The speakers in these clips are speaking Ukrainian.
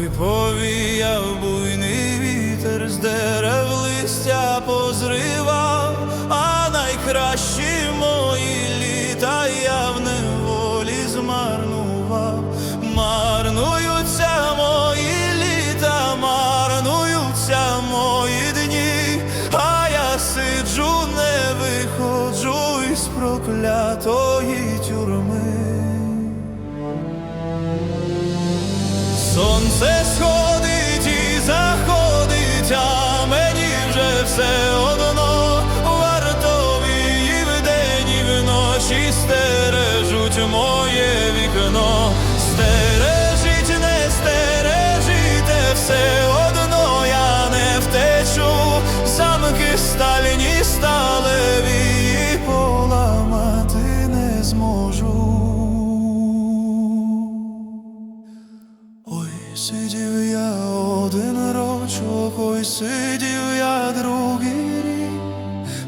Ой, повіяв буйний вітер з дерев листя позривав, а найкращі мої літа я в неволі змарнував, марнуються мої літа, марнуються мої дні, а я сиджу, не виходжу із проклятого. Сонце сходить і заходить, а мені вже все одно вартові і день і вночі стережуть моє вікно. Я один рочок, ой сидів я другий рік.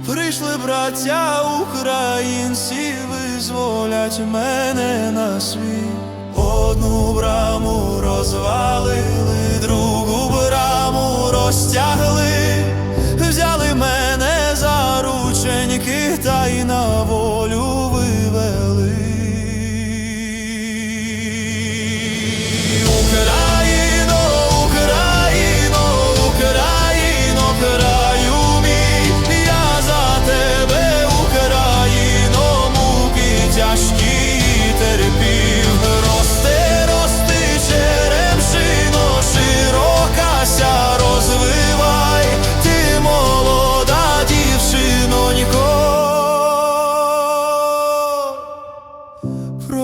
Прийшли браття українці, визволять мене на світ. Одну браму розвалили, другу браму розтягли, взяли мене за рученьки та й на волю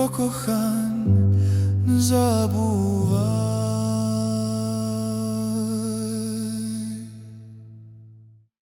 кохань не забувай.